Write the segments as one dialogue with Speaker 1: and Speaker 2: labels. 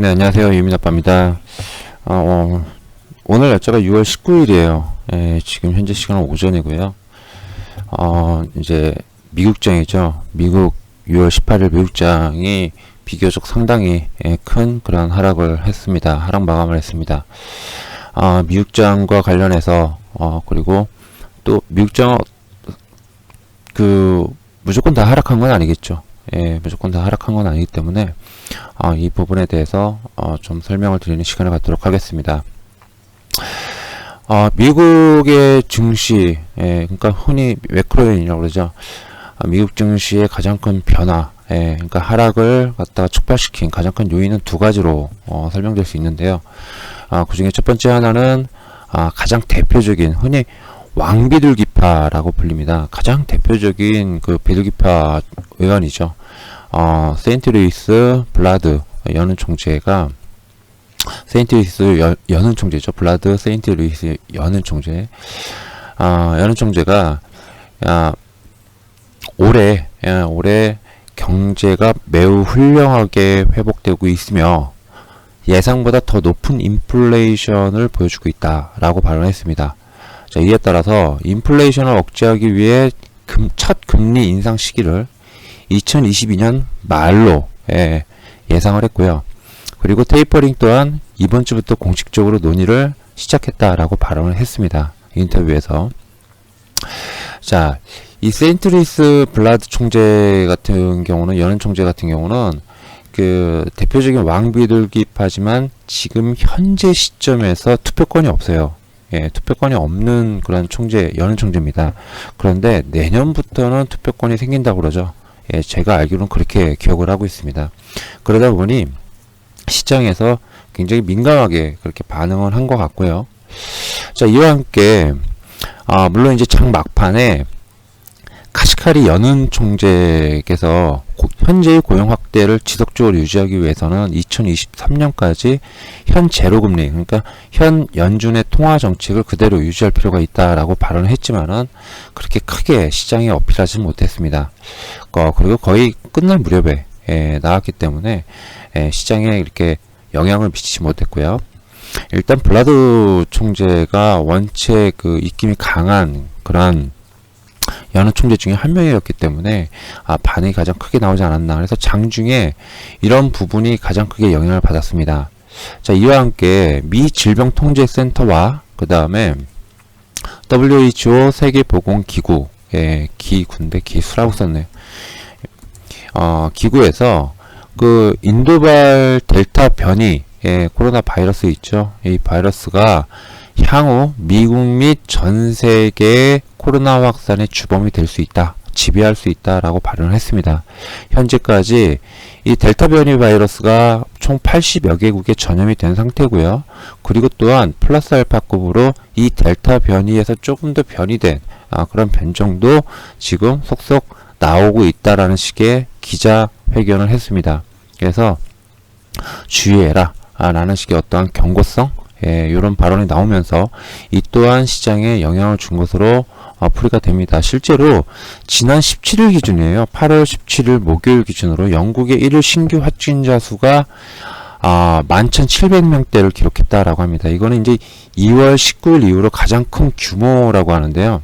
Speaker 1: 네, 안녕하세요. 유민아빠입니다. 어, 어, 오늘 날짜가 6월 19일이에요. 예, 지금 현재 시간은 오전이고요. 어, 이제 미국장이죠. 미국 6월 18일 미국장이 비교적 상당히 예, 큰 그런 하락을 했습니다. 하락 마감을 했습니다. 아, 미국장과 관련해서 어, 그리고 또 미국장 그 무조건 다 하락한 건 아니겠죠. 예, 무조건 다 하락한 건 아니기 때문에 어, 이 부분에 대해서 어, 좀 설명을 드리는 시간을 갖도록 하겠습니다. 어, 미국의 증시, 예, 그러니까 흔히 매크로인이라고 그러죠. 아, 미국 증시의 가장 큰 변화, 예, 그러니까 하락을 갖다가 촉발시킨 가장 큰 요인은 두 가지로 어, 설명될 수 있는데요. 아, 그 중에 첫 번째 하나는 아, 가장 대표적인 흔히 왕비둘기파라고 불립니다. 가장 대표적인 그 비둘기파 의원이죠. 어, 세인트루이스 블라드 여는 총재가 세인트루이스 여, 여는 총재죠. 블라드 세인트루이스 여는 총재. 아, 여는 총재가 야, 올해 야, 올해 경제가 매우 훌륭하게 회복되고 있으며 예상보다 더 높은 인플레이션을 보여주고 있다라고 발언했습니다. 자, 이에 따라서 인플레이션을 억제하기 위해 금, 첫 금리 인상 시기를 2022년 말로 예, 예상을 했고요. 그리고 테이퍼링 또한 이번 주부터 공식적으로 논의를 시작했다라고 발언을 했습니다. 인터뷰에서. 자, 이 세인트루이스 블라드 총재 같은 경우는 연은 총재 같은 경우는 그 대표적인 왕비둘기파지만 지금 현재 시점에서 투표권이 없어요. 예, 투표권이 없는 그런 총재, 연은 총재입니다. 그런데 내년부터는 투표권이 생긴다고 그러죠. 예, 제가 알기로는 그렇게 기억을 하고 있습니다. 그러다 보니 시장에서 굉장히 민감하게 그렇게 반응을 한 것 같고요. 자, 이와 함께, 아, 물론 이제 장 막판에 카시카리 연은 총재께서 고, 현재의 고용 확대를 지속적으로 유지하기 위해서는 2023년까지 현 제로 금리 그러니까 현 연준의 통화 정책을 그대로 유지할 필요가 있다라고 발언을 했지만은 그렇게 크게 시장에 어필하지 못했습니다. 어, 그리고 거의 끝날 무렵에 예, 나왔기 때문에 예, 시장에 이렇게 영향을 미치지 못했고요. 일단 블라드 총재가 원체 그 입김이 강한 그런 여느 총재 중에 한 명이었기 때문에 아, 반응이 가장 크게 나오지 않았나. 그래서 장중에 이런 부분이 가장 크게 영향을 받았습니다. 자, 이와 함께 미 질병통제센터와 그 다음에 WHO 세계보건기구, 예, 기군데 기수라고 썼네요. 어, 기구에서 그 인도발 델타 변이, 예, 코로나 바이러스 있죠. 이 바이러스가 향후 미국 및 전 세계 코로나 확산의 주범이 될 수 있다. 지배할 수 있다라고 발언을 했습니다. 현재까지 이 델타 변이 바이러스가 총 80여 개국에 전염이 된 상태고요. 그리고 또한 플러스 알파급으로 이 델타 변이에서 조금 더 변이된 아, 그런 변종도 지금 속속 나오고 있다라는 식의 기자 회견을 했습니다. 그래서 주의해라 아, 라는 식의 어떠한 경고성 예, 이런 발언이 나오면서 이 또한 시장에 영향을 준 것으로 어, 풀이가 됩니다. 실제로 지난 17일 기준이에요. 8월 17일 목요일 기준으로 영국의 1일 신규 확진자 수가 아, 11,700명대를 기록했다라고 합니다. 이거는 이제 2월 19일 이후로 가장 큰 규모라고 하는데요.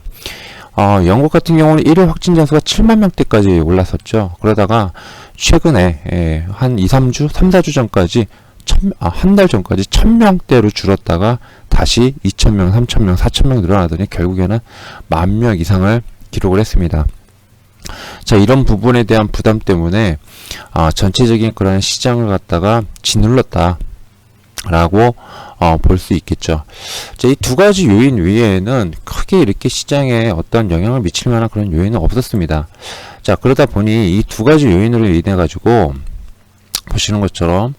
Speaker 1: 어, 영국 같은 경우는 1일 확진자 수가 7만 명대까지 올랐었죠. 그러다가 최근에 예, 한 2, 3주, 3, 4주 전까지 아, 한 달 전까지 1000명대로 줄었다가 다시 2000명, 3000명, 4000명 늘어나더니 결국에는 만 명 이상을 기록을 했습니다. 자, 이런 부분에 대한 부담 때문에 아, 전체적인 그런 시장을 갖다가 짓눌렀다. 라고 어, 볼 수 있겠죠. 자, 이 두 가지 요인 외에는 크게 이렇게 시장에 어떤 영향을 미칠 만한 그런 요인은 없었습니다. 자, 그러다 보니 이 두 가지 요인으로 인해 가지고 보시는 것처럼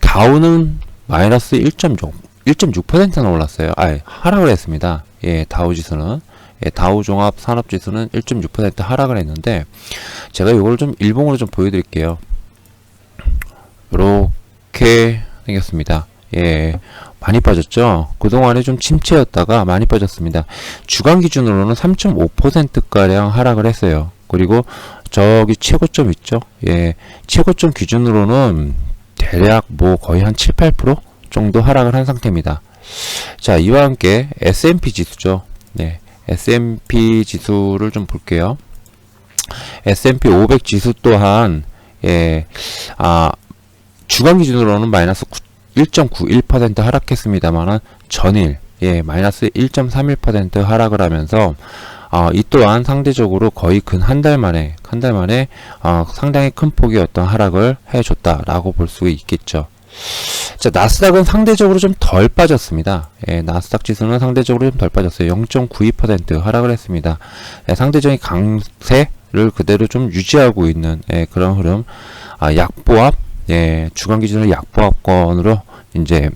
Speaker 1: 다우는 마이너스 1.6, 1.6%나 올랐어요. 아, 하락을 했습니다. 예, 다우 지수는. 예, 다우 종합 산업 지수는 1.6% 하락을 했는데, 제가 이걸 좀 일봉으로 좀 보여 드릴게요. 이렇게 생겼습니다. 예, 많이 빠졌죠? 그동안에 좀 침체였다가 많이 빠졌습니다. 주간 기준으로는 3.5%가량 하락을 했어요. 그리고 저기 최고점 있죠? 예, 최고점 기준으로는 대략 뭐 거의 한 7, 8% 정도 하락을 한 상태입니다. 자, 이와 함께 S&P 지수죠. 네. S&P 지수를 좀 볼게요. S&P 500 지수 또한 예, 아, 주간 기준으로는 마이너스 1.91% 하락했습니다만은 전일 예, 마이너스 1.31% 하락을 하면서 어, 이 또한 상대적으로 거의 근 한 달 만에 한 달 만에 어, 상당히 큰 폭의 어떤 하락을 해줬다라고 볼 수 있겠죠. 자, 나스닥은 상대적으로 좀 덜 빠졌습니다. 예, 나스닥 지수는 상대적으로 좀 덜 빠졌어요. 0.92% 하락을 했습니다. 예, 상대적인 강세를 그대로 좀 유지하고 있는 예, 그런 흐름. 아, 약보합, 예, 주간 기준으로 약보합권으로 이제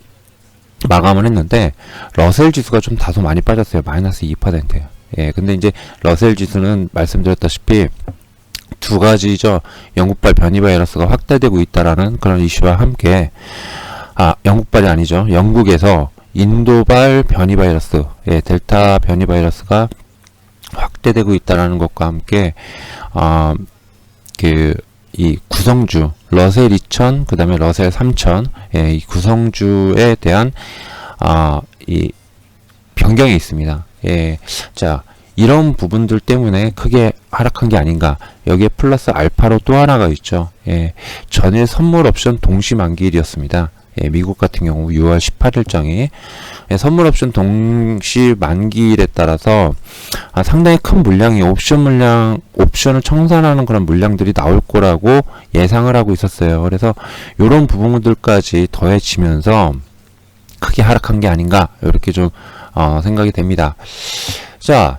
Speaker 1: 마감을 했는데 러셀 지수가 좀 다소 많이 빠졌어요. 마이너스 2%예요. 예, 근데 이제 러셀 지수는 말씀드렸다시피 두 가지죠. 영국발 변이 바이러스가 확대되고 있다라는 그런 이슈와 함께 아, 영국발이 아니죠. 영국에서 인도발 변이 바이러스, 예, 델타 변이 바이러스가 확대되고 있다라는 것과 함께 아, 그이 구성주 러셀 2000 그다음에 러셀 3000 예, 이 구성주에 대한 아, 이 변경이 있습니다. 예. 자, 이런 부분들 때문에 크게 하락한 게 아닌가. 여기에 플러스 알파로 또 하나가 있죠. 예. 전일 선물 옵션 동시 만기일이었습니다. 예, 미국 같은 경우 6월 18일장이 예, 선물 옵션 동시 만기일에 따라서 아, 상당히 큰 물량이 옵션 물량 옵션을 청산하는 그런 물량들이 나올 거라고 예상을 하고 있었어요. 그래서 이런 부분들까지 더해지면서 크게 하락한 게 아닌가 이렇게 좀 어, 생각이 됩니다. 자,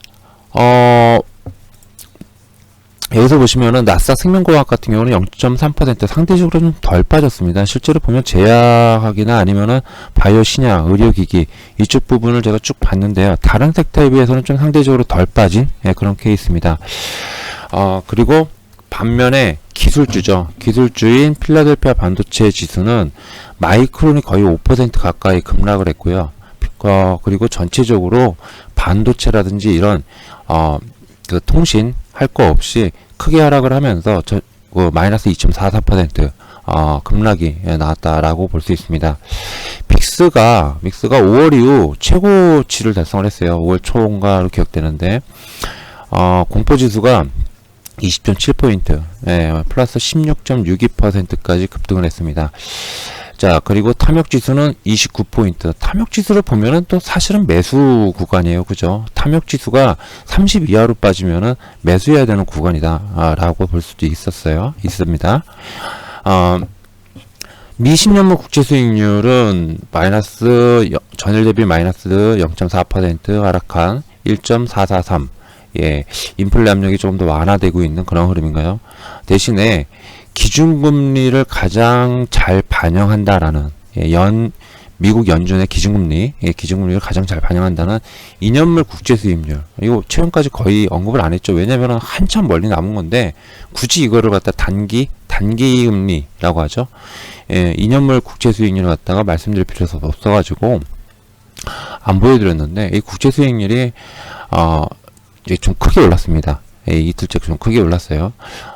Speaker 1: 어, 여기서 보시면은 나스닥 생명과학 같은 경우는 0.3% 상대적으로 좀 덜 빠졌습니다. 실제로 보면 제약이나 아니면은 바이오 신약, 의료기기 이쪽 부분을 제가 쭉 봤는데요. 다른 섹터에 비해서는 좀 상대적으로 덜 빠진 예, 그런 케이스입니다. 어, 그리고 반면에 기술주죠. 기술주인 필라델피아 반도체 지수는 마이크론이 거의 5% 가까이 급락을 했고요. 어, 그리고 전체적으로 반도체라든지 이런 어, 그 통신 할 거 없이 크게 하락을 하면서 저, 그 마이너스 2.44% 어, 급락이 예, 나왔다라고 볼 수 있습니다. 빅스가 믹스가 5월 이후 최고치를 달성을 했어요. 5월 초인가로 기억되는데 어, 공포 지수가 20.7포인트, 예, 플러스 16.62%까지 급등을 했습니다. 자, 그리고 탐욕 지수는 29포인트. 탐욕 지수를 보면은 또 사실은 매수 구간이에요. 그죠? 탐욕 지수가 30 이하로 빠지면은 매수해야 되는 구간이다. 아, 라고 볼 수도 있었어요. 있습니다. 어, 미 10년물 국채 수익률은 마이너스 여- 전일 대비 마이너스 0.4% 하락한 1.443. 예, 인플레 압력이 조금 더 완화되고 있는 그런 흐름인가요? 대신에 기준금리를 가장 잘 반영한다라는 예, 연 미국 연준의 기준금리, 예, 기준금리를 가장 잘 반영한다는 2년물 국제 수입률. 이거 최근까지 거의 언급을 안 했죠. 왜냐면은 한참 멀리 남은 건데 굳이 이거를 갖다 단기 단기 금리라고 하죠. 예, 2년물 국제 수익률을 갖다가 말씀드릴 필요가 없어가지고 안 보여드렸는데 이 국제 수익률이 어 좀 크게 올랐습니다. 예, 이틀째 좀 크게 올랐어요.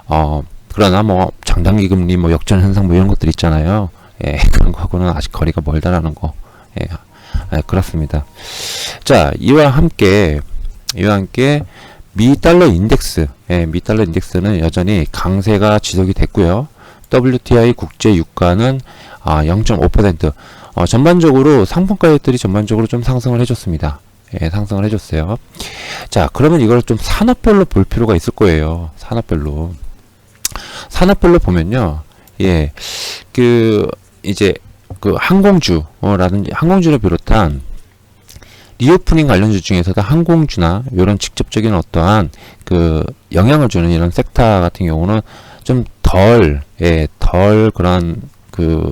Speaker 1: 어 그러나 뭐 장단기 금리 뭐 역전 현상 뭐 이런 것들 있잖아요. 예, 그런 거하고는 아직 거리가 멀다라는 거. 예, 아, 그렇습니다. 자, 이와 함께 이와 함께 미 달러 인덱스, 예, 미 달러 인덱스는 여전히 강세가 지속이 됐고요. WTI 국제 유가는 아, 0.5%. 어, 전반적으로 상품 가격들이 전반적으로 좀 상승을 해줬습니다. 예, 상승을 해줬어요. 자, 그러면 이걸 좀 산업별로 볼 필요가 있을 거예요. 산업별로. 산업별로 보면요. 예, 그, 이제, 그 항공주라든지 항공주를 비롯한 리오프닝 관련주 중에서도 항공주나 이런 직접적인 어떠한 그 영향을 주는 이런 섹터 같은 경우는 좀 덜, 예, 덜 그런 그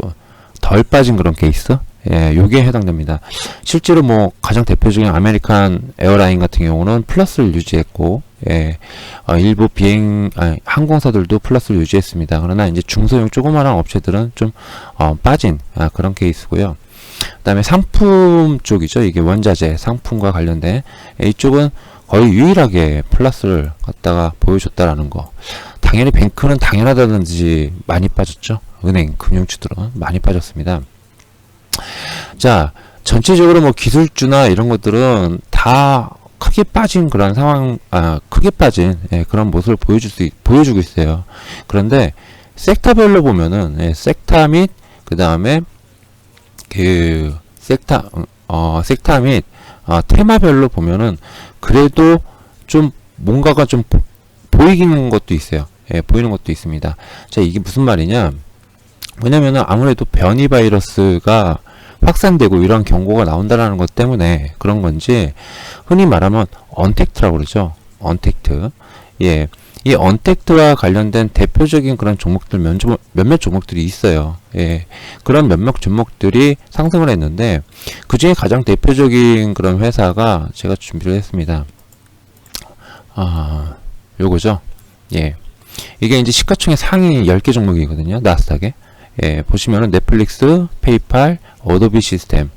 Speaker 1: 덜 빠진 그런 케이스, 예, 요게 해당됩니다. 실제로 뭐 가장 대표적인 아메리칸 에어라인 같은 경우는 플러스를 유지했고, 예, 어, 일부 비행 아니, 항공사들도 플러스를 유지했습니다. 그러나 이제 중소형 조그마한 업체들은 좀 어, 빠진 아, 그런 케이스고요. 그다음에 상품 쪽이죠. 이게 원자재 상품과 관련된 예, 이쪽은 거의 유일하게 플러스를 갖다가 보여줬다라는 거. 당연히 뱅크는 당연하다는 듯이 많이 빠졌죠. 은행, 금융주들은 많이 빠졌습니다. 자, 전체적으로 뭐 기술주나 이런 것들은 다 크게 빠진 그런 상황, 아, 크게 빠진 예, 그런 모습을 보여줄 수, 있- 보여주고 있어요. 그런데 섹터별로 보면은 예, 섹터 및 그 다음에 그 섹터, 어, 섹터 및 어, 테마별로 보면은 그래도 좀 뭔가가 좀 보- 보이는 것도 있어요. 예, 보이는 것도 있습니다. 자, 이게 무슨 말이냐? 왜냐면은 아무래도 변이 바이러스가 확산되고 이런 경고가 나온다라는 것 때문에 그런 건지 흔히 말하면 언택트라고 그러죠. 언택트. 예. 이 언택트와 관련된 대표적인 그런 종목들 몇, 종- 몇몇 종목들이 있어요. 예. 그런 몇몇 종목들이 상승을 했는데 그 중에 가장 대표적인 그런 회사가 제가 준비를 했습니다. 아, 요거죠. 예. 이게 이제 시가총액 상위 10개 종목이거든요. 나스닥에. 예, 보시면은 넷플릭스, 페이팔, 어도비 시스템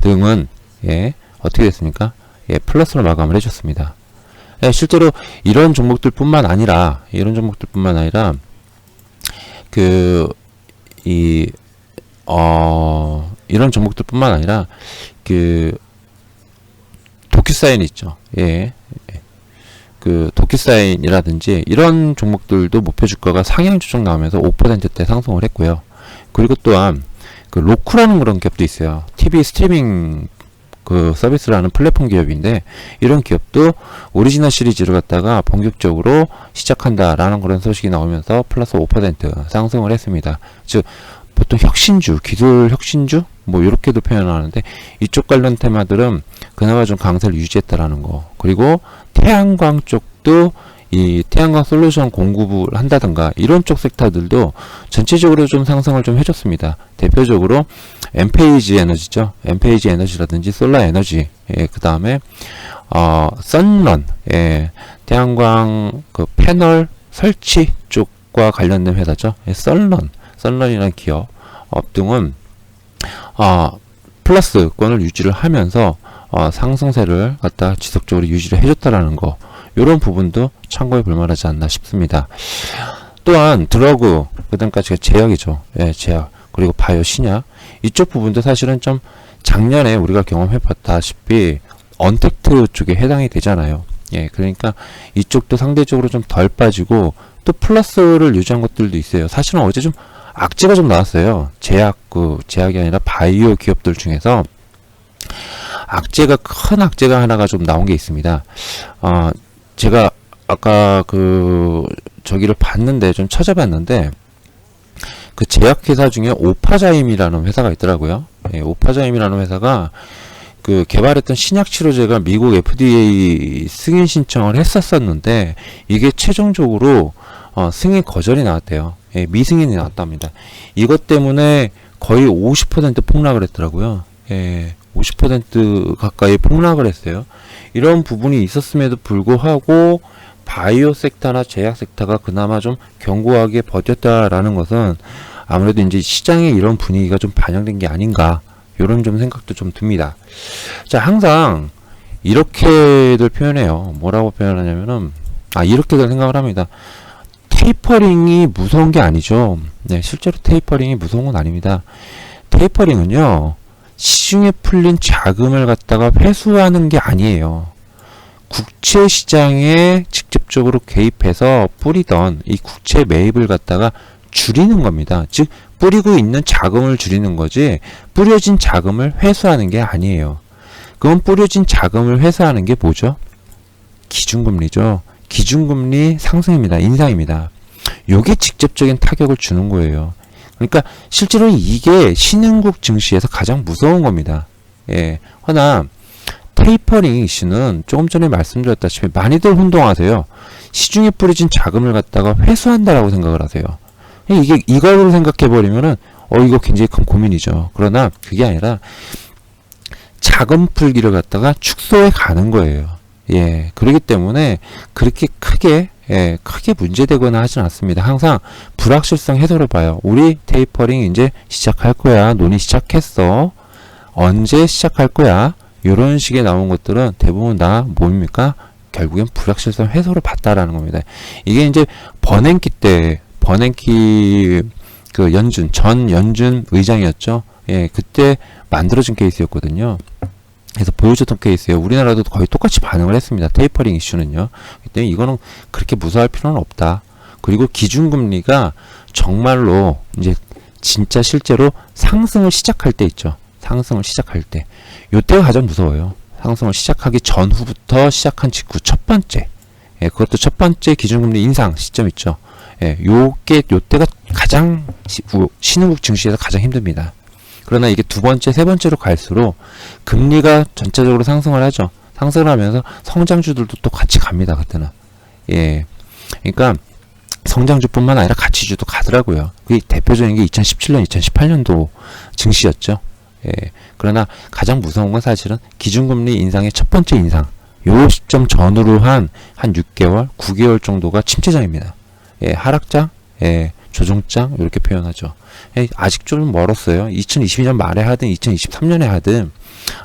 Speaker 1: 등은 예, 어떻게 됐습니까? 예, 플러스로 마감을 해줬습니다. 예, 실제로 이런 종목들뿐만 아니라 이런 종목들뿐만 아니라 그 이 어, 이런 종목들뿐만 아니라 그 도큐사인 있죠. 예. 예. 그 도큐사인이라든지 이런 종목들도 목표 주가가 상향 조정 나오면서 5%대 상승을 했고요. 그리고 또한 그 로쿠라는 그런 기업도 있어요. TV 스트리밍 그 서비스라는 플랫폼 기업인데 이런 기업도 오리지널 시리즈를 갖다가 본격적으로 시작한다라는 그런 소식이 나오면서 플러스 5% 상승을 했습니다. 즉 보통 혁신주, 기술 혁신주 뭐 이렇게도 표현하는데 이쪽 관련 테마들은 그나마 좀 강세를 유지했다라는 거. 그리고 태양광 쪽도 이 태양광 솔루션 공급을 한다든가 이런 쪽 섹터들도 전체적으로 좀 상승을 좀 해줬습니다. 대표적으로 엠페이지 에너지죠. 엠페이지 에너지라든지 솔라 에너지, 예, 그 다음에 어, 썬런, 예, 태양광 그 패널 설치 쪽과 관련된 회사죠. 예, 썬런, 썬런이라는 기업 업 등은 어, 플러스권을 유지를 하면서 어, 상승세를 갖다 지속적으로 유지를 해줬다라는 거 이런 부분도 참고해 볼 만하지 않나 싶습니다. 또한 드러그 그다음까지가 제약이죠. 예, 제약 그리고 바이오 신약 이쪽 부분도 사실은 좀 작년에 우리가 경험해 봤다시피 언택트 쪽에 해당이 되잖아요. 예, 그러니까 이쪽도 상대적으로 좀 덜 빠지고 또 플러스를 유지한 것들도 있어요. 사실은 어제 좀 악재가 좀 나왔어요. 제약 그 제약이 아니라 바이오 기업들 중에서 악재가 큰 악재가 하나가 좀 나온 게 있습니다. 어, 제가 아까 그 저기를 봤는데 좀 찾아봤는데 그 제약회사 중에 오파자임이라는 회사가 있더라고요. 예, 오파자임이라는 회사가 그 개발했던 신약 치료제가 미국 FDA 승인 신청을 했었었는데 이게 최종적으로 어, 승인 거절이 나왔대요. 예, 미승인이 나왔답니다. 이것 때문에 거의 50% 폭락을 했더라고요. 예, 50% 가까이 폭락을 했어요. 이런 부분이 있었음에도 불구하고 바이오 섹터나 제약 섹터가 그나마 좀 견고하게 버텼다라는 것은 아무래도 이제 시장에 이런 분위기가 좀 반영된 게 아닌가 이런 좀 생각도 좀 듭니다. 자 항상 이렇게들 표현해요. 뭐라고 표현하냐면은 아 이렇게들 생각을 합니다. 테이퍼링이 무서운 게 아니죠. 네, 실제로 테이퍼링이 무서운 건 아닙니다. 테이퍼링은요, 시중에 풀린 자금을 갖다가 회수하는 게 아니에요. 국채 시장에 직접적으로 개입해서 뿌리던 이 국채 매입을 갖다가 줄이는 겁니다. 즉, 뿌리고 있는 자금을 줄이는 거지, 뿌려진 자금을 회수하는 게 아니에요. 그건 뿌려진 자금을 회수하는 게 뭐죠? 기준금리죠. 기준금리 상승입니다. 인상입니다. 요게 직접적인 타격을 주는 거예요. 그러니까 실제로 이게 신흥국 증시에서 가장 무서운 겁니다. 예. 허나 테이퍼링 이슈는 조금 전에 말씀드렸다시피 많이들 혼동하세요. 시중에 뿌려진 자금을 갖다가 회수한다라고 생각을 하세요. 이게 이걸로 생각해 버리면은 어 이거 굉장히 큰 고민이죠. 그러나 그게 아니라 자금 풀기를 갖다가 축소해 가는 거예요. 예, 그렇기 때문에 그렇게 크게 예, 크게 문제되거나 하진 않습니다. 항상 불확실성 해소를 봐요. 우리 테이퍼링 이제 시작할 거야. 논의 시작했어. 언제 시작할 거야? 이런 식의 나온 것들은 대부분 다 뭡니까? 결국엔 불확실성 해소를 봤다라는 겁니다. 이게 이제 버냉키 때 버냉키 그 연준 전 연준 의장이었죠. 예, 그때 만들어진 케이스였거든요. 그래서 보여줬던 케이스예요. 우리나라도 거의 똑같이 반응을 했습니다. 테이퍼링 이슈는요. 때문에 이거는 그렇게 무서워할 필요는 없다. 그리고 기준금리가 정말로 이제 진짜 실제로 상승을 시작할 때 있죠. 상승을 시작할 때. 요때가 가장 무서워요. 상승을 시작하기 전후부터 시작한 직후 첫 번째. 예, 그것도 첫 번째 기준금리 인상 시점 있죠. 예, 요게 요때가 가장 신흥국 증시에서 가장 힘듭니다. 그러나 이게 두 번째, 세 번째로 갈수록 금리가 전체적으로 상승을 하죠. 상승을 하면서 성장주들도 또 같이 갑니다. 그때는. 예. 그러니까 성장주뿐만 아니라 가치주도 가더라고요. 그게 대표적인 게 2017년, 2018년도 증시였죠. 예. 그러나 가장 무서운 건 사실은 기준금리 인상의 첫 번째 인상. 요 시점 전후로 한, 한 6개월, 9개월 정도가 침체장입니다. 예, 하락장, 예, 조정장, 이렇게 표현하죠. 예, 아직 좀 멀었어요. 2022년 말에 하든 2023년에 하든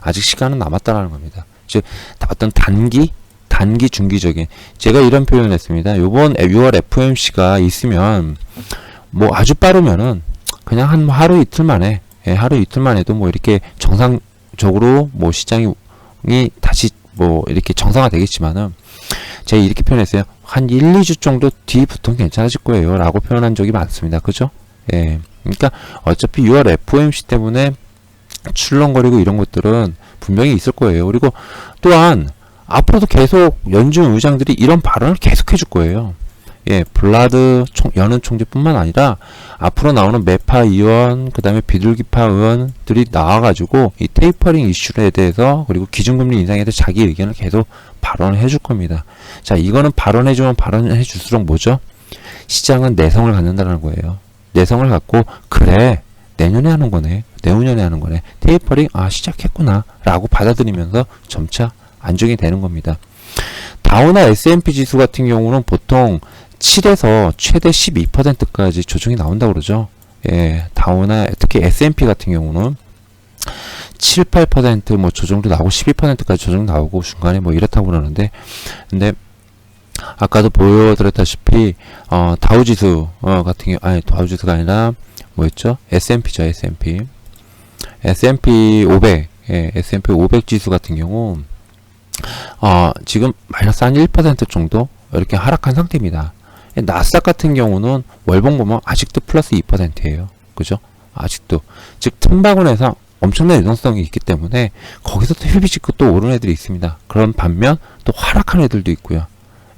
Speaker 1: 아직 시간은 남았다라는 겁니다. 즉, 어떤 단기, 단기 중기적인 제가 이런 표현을 했습니다. 요번 6월 FOMC가 있으면 뭐 아주 빠르면은 그냥 한 하루 이틀 만에 예, 하루 이틀 만에도 뭐 이렇게 정상적으로 뭐 시장이 이 다시 뭐 이렇게 정상화 되겠지만은 제가 이렇게 표현했어요. 한 1, 2주 정도 뒤부터는 괜찮아질 거예요. 라고 표현한 적이 많습니다. 그죠? 예. 그러니까 어차피 6월 FOMC 때문에 출렁거리고 이런 것들은 분명히 있을 거예요. 그리고 또한 앞으로도 계속 연준 의장들이 이런 발언을 계속 해줄 거예요. 예, 블라드 총, 연은 총재뿐만 아니라 앞으로 나오는 메파 의원, 그 다음에 비둘기파 의원들이 나와가지고 이 테이퍼링 이슈에 대해서 그리고 기준금리 인상에 대해서 자기 의견을 계속 발언을 해줄 겁니다. 자, 이거는 발언해주면 발언해줄수록 뭐죠? 시장은 내성을 갖는다는 거예요. 내성을 갖고 그래 내년에 하는 거네, 내후년에 하는 거네, 테이퍼링 아 시작했구나 라고 받아들이면서 점차 안정이 되는 겁니다. 다우나 S&P 지수 같은 경우는 보통 7에서 최대 12%까지 조정이 나온다고 그러죠. 예, 다우나 특히 S&P 같은 경우는 7, 8%뭐 조정도 나오고 12%까지 조정 나오고 중간에 뭐 이렇다고 그러는데 근데 아까도 보여드렸다시피 어, 다우 지수 어, 같은 경우 아니 다우 지수가 아니라 뭐였죠? S&P죠, S&P. S&P 500. 예, S&P 500 지수 같은 경우 어, 지금 마이너스 한 1% 정도 이렇게 하락한 상태입니다. 예, 나스닥 같은 경우는 월봉 보면 아직도 플러스 2%예요. 그죠? 아직도. 즉, 틈바구니에서 엄청난 유동성이 있기 때문에 거기서 또 회비 찍고 또 오른 애들이 있습니다. 그런 반면 또 하락한 애들도 있고요.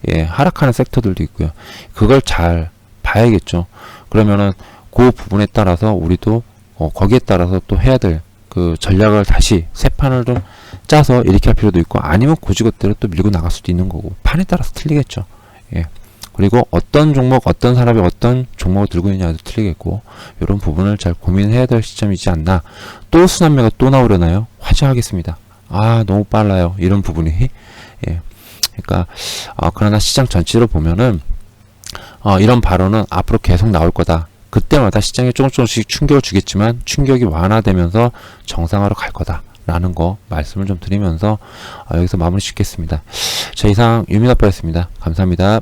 Speaker 1: 예, 하락하는 섹터들도 있고요. 그걸 잘 봐야겠죠. 그러면은 그 부분에 따라서 우리도 어, 거기에 따라서 또 해야 될 그 전략을 다시 새 판을 좀 짜서 이렇게 할 필요도 있고 아니면 고지것대로 또 밀고 나갈 수도 있는 거고 판에 따라서 틀리겠죠. 예. 그리고 어떤 종목, 어떤 사람이 어떤 종목을 들고 있냐도 틀리겠고 이런 부분을 잘 고민해야 될 시점이지 않나. 또 순환매가 또 나오려나요? 화제하겠습니다. 아 너무 빨라요. 이런 부분이 예. 그러니까 어, 그러나 시장 전체로 보면은 어, 이런 발언은 앞으로 계속 나올 거다. 그때마다 시장에 조금 조금씩 충격을 주겠지만 충격이 완화되면서 정상화로 갈 거다. 라는 거 말씀을 좀 드리면서 어, 여기서 마무리 짓겠습니다. 자 이상 유민아빠였습니다. 감사합니다.